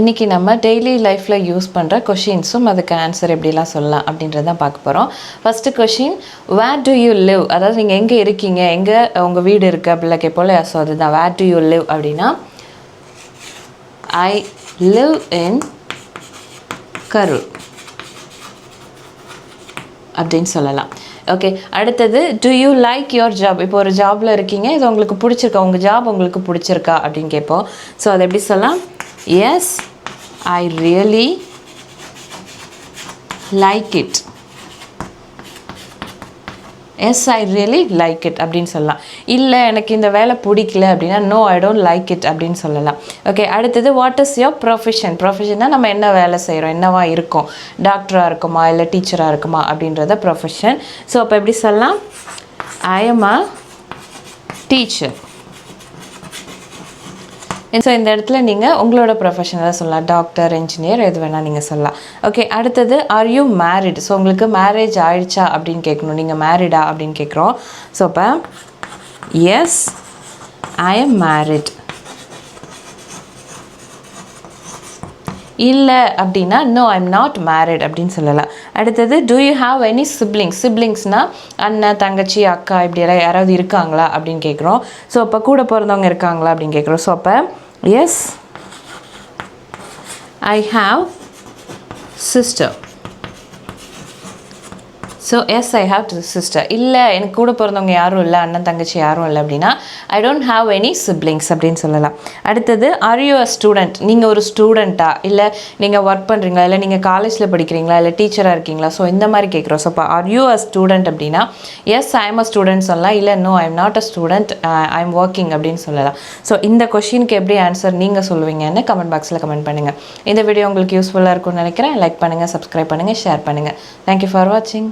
இன்றைக்கி நம்ம டெய்லி லைஃப்பில் யூஸ் பண்ணுற கொஷின்ஸும் அதுக்கு ஆன்சர் எப்படிலாம் சொல்லலாம் அப்படின்றத பார்க்க போகிறோம் first question where do you live அதாவது நீங்கள் எங்கே இருக்கீங்க? எங்கே உங்கள் வீடு இருக்குது அப்படிலாம் கேட்போல ஸோ அதுதான். வேர் டு யூ லிவ் அப்படின்னா ஐ லிவ் இன் கரூர் அப்படின்னு சொல்லலாம். ஓகே அடுத்தது do you like your job இப்போ ஒரு ஜாபில் இருக்கீங்க. இது உங்களுக்கு பிடிச்சிருக்கா? உங்கள் ஜாப் உங்களுக்கு பிடிச்சிருக்கா? அப்படின்னு கேட்போம். ஸோ அதை எப்படி சொல்லலாம்? Yes I really like it yes I really like it அப்படின்னு சொல்லலாம். இல்லை எனக்கு இந்த வேலை பிடிக்கல அப்படின்னா no I don't like it அப்படின்னு சொல்லலாம். ஓகே அடுத்தது வாட் இஸ் யோர் ப்ரொஃபஷன் ப்ரொஃபஷன்னா நம்ம என்ன வேலை செய்கிறோம் என்னவா இருக்கோம்? டாக்டராக இருக்குமா? இல்லை டீச்சராக இருக்குமா? அப்படின்றத ப்ரொஃபஷன் ஸோ அப்போ எப்படி சொல்லலாம்? I am a teacher so இந்த இடத்துல நீங்கள் உங்களோட ப்ரொஃபஷனலாக சொல்லலாம். டாக்டர் இன்ஜினியர் எது வேணால் நீங்கள் சொல்லலாம். ஓகே அடுத்தது ஆர் யூ மேரிட் ஸோ உங்களுக்கு மேரேஜ் ஆயிடுச்சா அப்படின்னு கேட்கணும். நீங்கள் மேரிடா அப்படின்னு கேட்குறோம். ஸோ அப்போ எஸ் ஐ எம் மேரிட் இல்லை அப்படின்னா நோ ஐம் நாட் மேரிட் அப்படின்னு சொல்லலாம். அடுத்தது do you have any siblings சிப்ளிங்ஸ்னால் அண்ணன் தங்கச்சி அக்கா இப்படியெல்லாம் யாராவது இருக்காங்களா அப்படின்னு கேட்குறோம். ஸோ அப்போ கூட பிறந்தவங்க இருக்காங்களா அப்படின்னு கேட்குறோம். ஸோ அப்போ yes I have sister so yes I have two sister இல்லை எனக்கு கூட பிறந்தவங்க யாரும் இல்லை அண்ணன் தங்கச்சி யாரும் இல்லை அப்படின்னா I don't have any siblings அப்படின்னு சொல்லலாம். அடுத்தது ஆர் யூ அ ஸ்டூடெண்ட் நீங்கள் ஒரு ஸ்டூடெண்ட்டா இல்லை நீங்கள் ஒர்க் பண்ணுறீங்களா இல்லை நீங்கள் காலேஜில் படிக்கிறீங்களா? இல்லை டீச்சராக இருக்கீங்களா? ஸோ இந்த மாதிரி கேட்குறோம் ஸோ இப்போ ஆர் யூ அ ஸ்டூடெண்ட் அப்படின்னா yes I am a student சொல்லலாம். இல்லை no I am not a student I am working அப்படின்னு சொல்லலாம். ஸோ இந்த கொஷினுக்கு எப்படி ஆன்சர் நீங்கள் சொல்லுவீங்கன்னு கமெண்ட் பாக்ஸில் கமெண்ட் பண்ணுங்கள் இந்த வீடியோ உங்களுக்கு யூஸ்ஃபுல்லாக இருக்கும்னு நினைக்கிறேன். லைக் பண்ணுங்கள் சப்ஸ்கிரைப் பண்ணுங்கள் ஷேர் பண்ணுங்கள் தேங்க்யூ ஃபார் வாட்சிங்